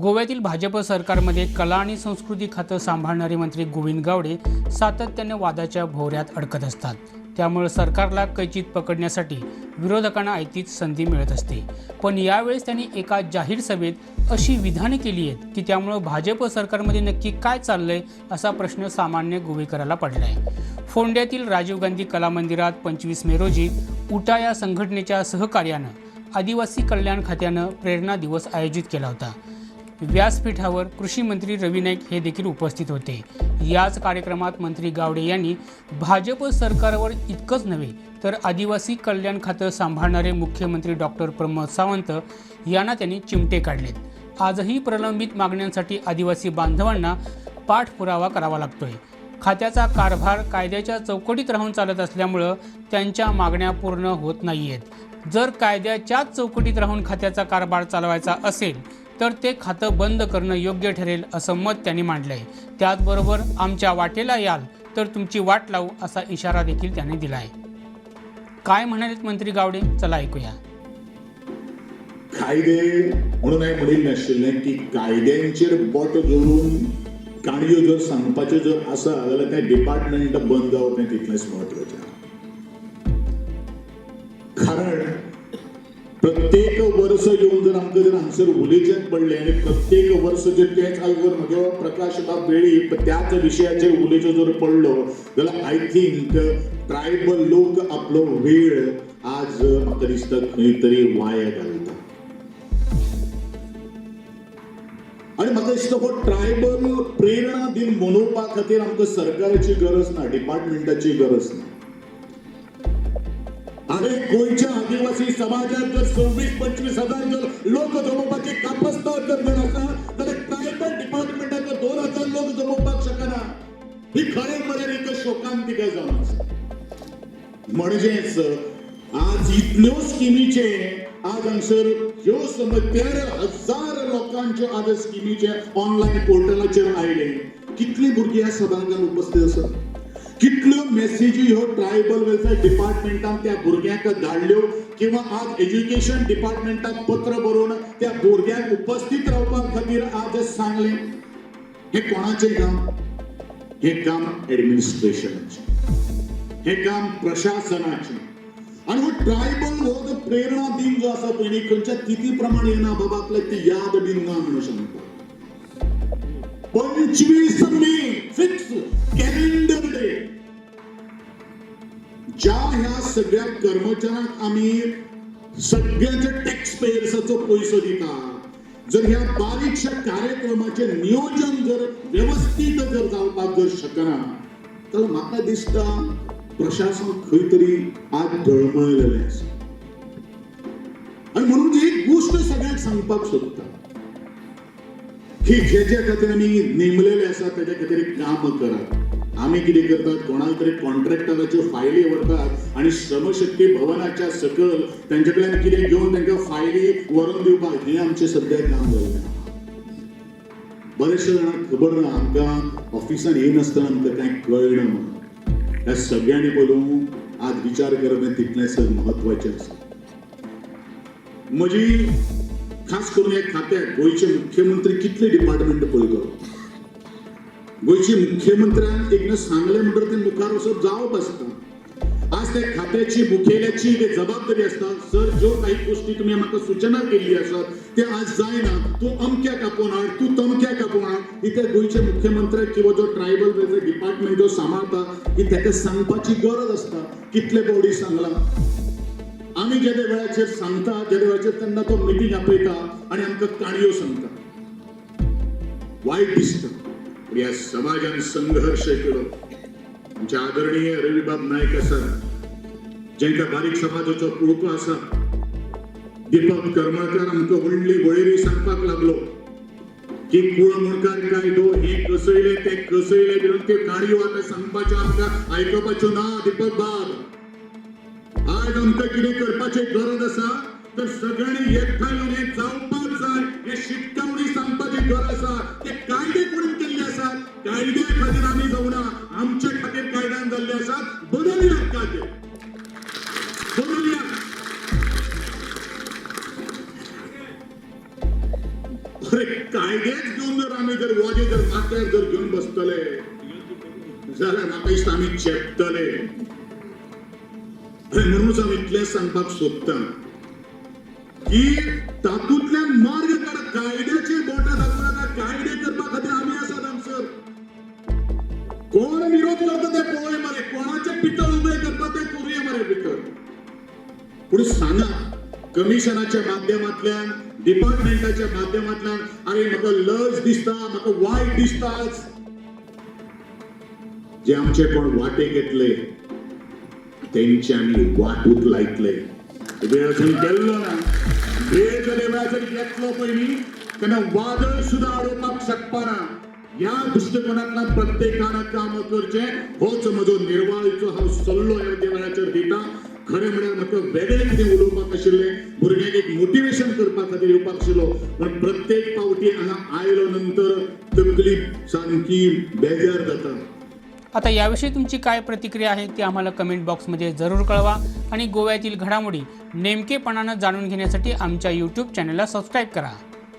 गोव्यातील भाजप सरकारमध्ये कला आणि संस्कृती खातं सांभाळणारे मंत्री गोविंद गावडे सातत्याने वादाच्या भोवऱ्यात अडकत असतात. त्यामुळे सरकारला कैचित पकडण्यासाठी विरोधकांना ऐतीच संधी मिळत असते. पण यावेळेस त्यांनी एका जाहीर सभेत अशी विधाने केली आहेत की त्यामुळं भाजप सरकारमध्ये नक्की काय चाललंय असा प्रश्न सामान्य गोवेकराला पडलाय. फोंड्यातील राजीव गांधी कला मंदिरात पंचवीस मे रोजी उटा या संघटनेच्या सहकार्यानं आदिवासी कल्याण खात्यानं प्रेरणा दिवस आयोजित केला होता. व्यासपीठावर कृषी मंत्री रवी नाईक हे देखील उपस्थित होते. याच कार्यक्रमात मंत्री गावडे यांनी भाजप सरकारवर इतकंच नव्हे तर आदिवासी कल्याण खातं सांभाळणारे मुख्यमंत्री डॉक्टर प्रमोद सावंत यांना त्यांनी चिमटे काढलेत. आजही प्रलंबित मागण्यांसाठी आदिवासी बांधवांना पाठपुरावा करावा लागतोय. खात्याचा कारभार कायद्याच्या चौकटीत राहून चालत असल्यामुळं त्यांच्या मागण्या पूर्ण होत नाही आहेत जर कायद्याच्याच चौकटीत राहून खात्याचा कारभार चालवायचा असेल तर ते खातं बंद करणं योग्य ठरेल असं मत त्यांनी मांडलं आहे त्याचबरोबर आमच्या वाटेला याल तर तुमची वाट लावू असा इशारा देखील त्यांनी दिला आहे काय म्हणालेत मंत्री गावडे? चला ऐकूया. कायदे म्हणून हांवें म्हणिल्लें नाशिल्लें की कायद्यांचेर बोट जोडून काणयो जर सांगपाच्यो जर आसा जाल्यार तें डिपार्टमेंट बंद जावप हें तितलेंच म्हत्वाचें कारण प्रत्येक वर्स येऊन जर आमकां जर हांगसर उलयचें पडलें आनी प्रत्येक वर्स म्हणजे जर तेच आज जर म्हजो प्रकाश बाब वेळी त्याच विशयाचेर उलयचो जर पडलो जाल्यार आय थिंक ट्रायबल लोक आपलो वेळ आज म्हाका दिसता खंय तरी वाया घालता आनी म्हाका दिसता हो ट्रायबल प्रेरणा दिन मनोवपा खातीर आमकां सरकाराची गरज ना डिपार्टमेंटाची गरज ना अरे गोंयच्या आदिवासी समाजात जर सव्वीस पंचवीस हजार जर लोक जमोवपाची कापस्तार जर जर आसा जाल्यार ट्रायबल डिपार्टमेंटाचे दोन हजार लोक जमोवपाक शकना. ही खरें म्हळ्यार म्हणजे एक शोकांतिका जावन आसा म्हणजेच आज इतल्यो स्किमीचे आज हांगसर ह्यो समज तेरा हजार लोकांच्यो आज स्किमीचे ऑनलायन पोर्टलाचेर आयले कितली भुरगीं ह्या सभांगण उपस्थित आसात मेसेजी ह्यो ट्रायबल वेलफेअर डिपार्टमेंटान त्या भुरग्यांक धाडल्यो किंवा आज एज्युकेशन डिपार्टमेंटाक पत्र बरोवन त्या भुरग्यांक उपस्थित रावपा खातीर आज सांगलें. हे कोणाचें काम? हे काम ऍडमिनिस्ट्रेशनाचें हे काम प्रशासनाचे. आणि हो ट्रायबल हो जो प्रेरणा दिन जो असा पळय खंयच्या तिथी प्रमाण येना बाबा आपल्याक ती याद बीन ना म्हणून सांगता पंचवीस मे फिक्स कॅलेंडर ज्या ह्या सगळ्या कर्मचाऱ्यांक आम्ही सगळ्यांच्या टॅक्स पेयर्साचो पैसो दिता. जर ह्या बारीकशा कार्यक्रमाचे नियोजन जर व्यवस्थित जर जावपाक जर शकना जाल्यार म्हाका दिसता प्रशासन खंय तरी आज ढळमळलेले आसा. आनी म्हणून एक गोष्ट सगळ्यांक सांगपाक सोदता की जे जे खातीर आमी नेमलेले आसा त्याच्या खातीर काम करात आमी कितें करतात? कोणाक तरी कॉन्ट्रॅक्टराच्यो फायली व्हरतात आनी श्रमशक्ती भवनाच्या सकल तेंचे कडल्यान कितें घेवन तांकां फायली व्हरून दिवपाक हें आमचें सध्या काम जाल्लें बरेचशे जाणांक खबर ना आमकां ऑफिसान येयनासतना आमकां कांय कळना म्हणून ह्या सगळ्यांनी पळोवन आज विचार करप हें तितलेंच म्हत्वाचें आसा म्हजी खास करून हे खात्याक गोंयचे मुख्यमंत्री कितले डिपार्टमेंट पळयलो गोयची मुख्यमंत्र्यान एकदां सांगलें म्हणटकीर ते मुखार वचप जावप आसता. आज त्या खात्याची मुखेल्याची एक जबाबदारी असता सर ज्यो काही गोष्टी तुम्ही म्हाका सूचना केल्ली आसात ते आज जायना. तू अमक्या कापून हाड तू तमक्या कापून हाड ही त्या गोंयचे मुख्यमंत्र्याक किंवा जो ट्रायबल वेलफेअर डिपार्टमेंट जो सांबाळटा की ताका सांगपाची गरज असता कितले बॉडी सांगला. आम्ही जेदे वेळाचेर सांगता जेदे वेळाचेर तेन्ना तो मिटींग आपयता आनी आमकां काणयो सांगता. वायट दिसता. या समाजाने संघर्ष केलो. आमचे आदरणीय रविबाब नायक असा जेंका बारीक समाजाचो कुळपो असा दीपक करमळकर आमकां व्हडली वळेरी सांगपाक लागलो. की कुळमणकार कायदो हे कसयले ते कसयले म्हणून ते काणयो आतां सांगपाच्यो आमकां आयकपाच्यो ना दीपक बाब? आज आमकां कितें करपाची गरज आसा तर सगळ्यांनी एकठांय येवन हें जावपाक जाय हे शिटकावणी वाजे जर घेऊन बसतले? जाल्यार म्हाका दिसता आमी चेपतले. म्हणूनच हांव इतलें सांगपाक सोदतां की तातूंतल्यान मार्ग काडप कायद्याचे बोटां दाखोवन आतां कायदे करपा खातीर आमी आसात हांगसर कोण विरोध करता ते पळय मरे कोणाचे पितळ उबे करता ते करूया मरे भितर पूण सांगा कमिशनाच्या माध्यमांतल्यान डिपार्टमेंटाच्या माध्यमांतल्यान अरे म्हाका लज दिसता म्हाका वायट दिसताच. जे आमचे कोण वाटे घेतले तेंचे आमी वाटूत लायतले वेळ गेल्लो ना. वेळ जर वेळ जर घेतलो तेन्ना वादळ सुद्धा आडोवपाक शकपाना ह्या दृश्टिकोनांतल्यान प्रत्येकान काम करचें. होच म्हजो निर्वाळीचो हांव सल्लो ह्या देवळाचेर दिता खरें म्हळ्यार म्हाका वेगळें कितें उलोवपाक आशिल्लें? भुरग्यांक एक मोटिवेशन करपा खातीर येवपाक आशिल्लो. पण प्रत्येक पावटी हांगा आयलो नंतर तकली सामकी बेजार जाता. आता याविषयी तुमची काय प्रतिक्रिया आहे ती आम्हाला कमेंट बॉक्समध्ये जरूर कळवा. आणि गोव्यातील घडामोडी नेमकेपणानं जाणून घेण्यासाठी आमच्या यूट्यूब चॅनलला सबस्क्राईब करा.